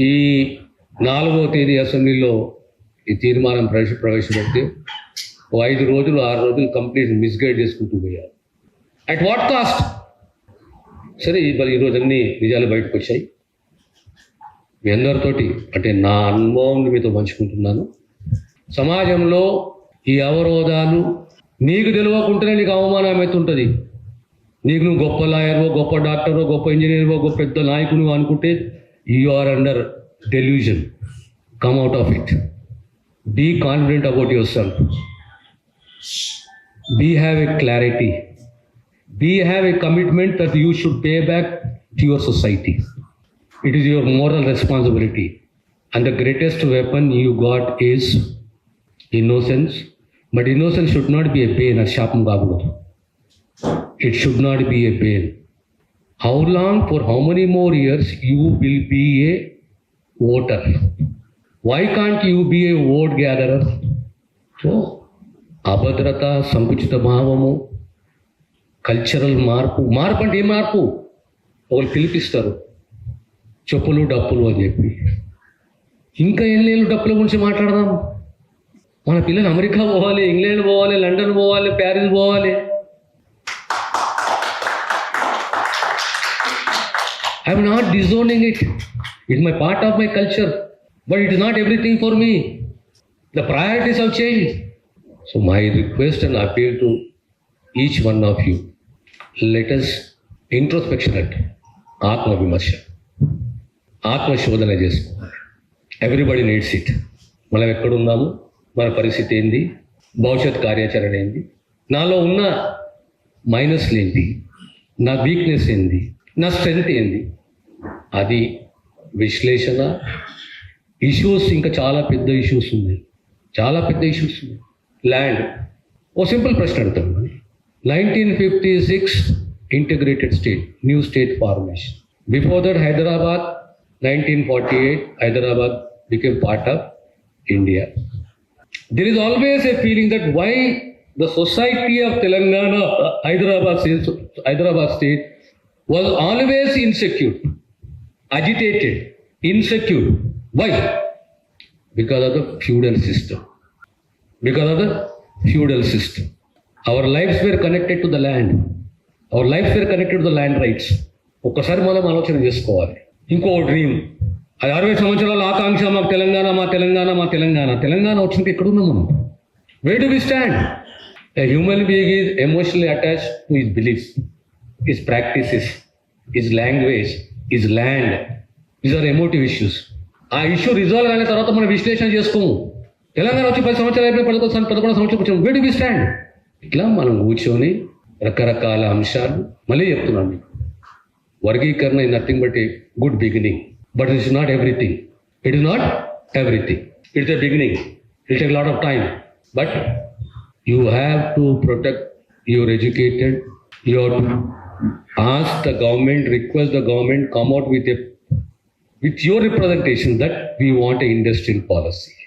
ఈ నాలుగో తేదీ అసెంబ్లీలో ఈ తీర్మానం ప్రవేశ ప్రవేశపెడితే ఓ ఐదు రోజులు ఆరు రోజులు కంప్లీట్ మిస్గైడ్ చేసుకుంటూ పోయారు. అట్ వాట్ కాస్ట్ సరే మరి ఈరోజు అన్ని నిజాలు బయటకు వచ్చాయి. మీ అందరితోటి అంటే నా అనుభవం మీతో పంచుకుంటున్నాను. సమాజంలో ఈ అవరోధాలు నీకు తెలియకుంటేనే నీకు అవమానం అవుతుంటుంది. నీకు నువ్వు గొప్ప లాయర్వో గొప్ప డాక్టరో గొప్ప ఇంజనీర్వో గొప్ప పెద్ద నాయకుడు అనుకుంటే you are under delusion. Come out of it. Be confident about yourself. Be have a clarity. Be have a commitment that you should pay back to your society. It is your moral responsibility. And the greatest weapon you got is innocence. But innocence should not be a pain, as Shapam It should not be a pain. How long for how many more years you will be a voter? Why can't you be a vote gatherer? So అభద్రత సంకుచిత భావము cultural మార్పు. మార్పు అంటే ఏ మార్పు? ఒకరు పిలిపిస్తారు. చెప్పులు డప్పులు అని చెప్పి. ఇంకా ఎన్నేళ్ళు డప్పుల గురించి మాట్లాడదాం? మన పిల్లలు అమెరికా పోవాలి ఇంగ్లాండ్ పోవాలి లండన్ పోవాలి ప్యారిస్ పోవాలి. I'm not disowning it it my part of my culture but it is not everything for me the priorities of change so my request and appeal to each one of you let us introspection అంటే ఆత్మవిమర్శ ఆత్మశోధన చేసుకోవాలి everybody needs it మనం ఎక్కడున్నాము? మన పరిస్థితి ఏంది? భవిష్యత్ కార్యాచరణ ఏంది? నాలో ఉన్న మైనస్లు ఏంటి నా వీక్నెస్ ఏంది? నా స్ట్రెంగ్త్ ఏంది? అది విశ్లేషణ. ఇష్యూస్ ఇంకా చాలా పెద్ద ఇష్యూస్ ఉన్నాయి. చాలా పెద్ద ఇష్యూస్ ఉన్నాయి. ల్యాండ్ ఓ సింపుల్ ప్రశ్న అడుగుతాం మనం nineteen fifty six integrated state new state formation before that Hyderabad nineteen forty eight Hyderabad became part of India there is always a feeling that why the society of Telangana Hyderabad Hyderabad state was always insecure agitated insecure why because of the feudal system because of the feudal system our lives were connected to the land our life were connected to the land rights ఒక్కసారి మనం ఆలోచన చేసుకోవాలి. ఇంకో dream అది అరవై సంవత్సరాల ఆకాంక్ష మా తెలంగాణ మా తెలంగాణ మా తెలంగాణ. తెలంగాణ వచ్చినట్టు ఎక్కడ ఉన్నాం మనం. Way to be stand a human being is emotionally attach to his belief his practices, his language, his land. These are emotive issues. ఆ ఇష్యూ రిజాల్వ్ అయిన తర్వాత మనం విశ్లేషణ చేసుకోము. తెలంగాణ వచ్చి పది సంవత్సరాలు అయిపోయి పదకొండు పదకొండు సంవత్సరాలు కొంచెం వేడి వి స్టాండ్ ఇట్లా మనం కూర్చొని రకరకాల అంశాలు మళ్ళీ చెప్తున్నాను మీకు. వర్గీకరణ in nothing but a good beginning but it is not everything it is not everything it's a beginning it's a lot of time but you have to protect your educated your ask the government, request the government, come out with a with your representation that we want a industrial policy.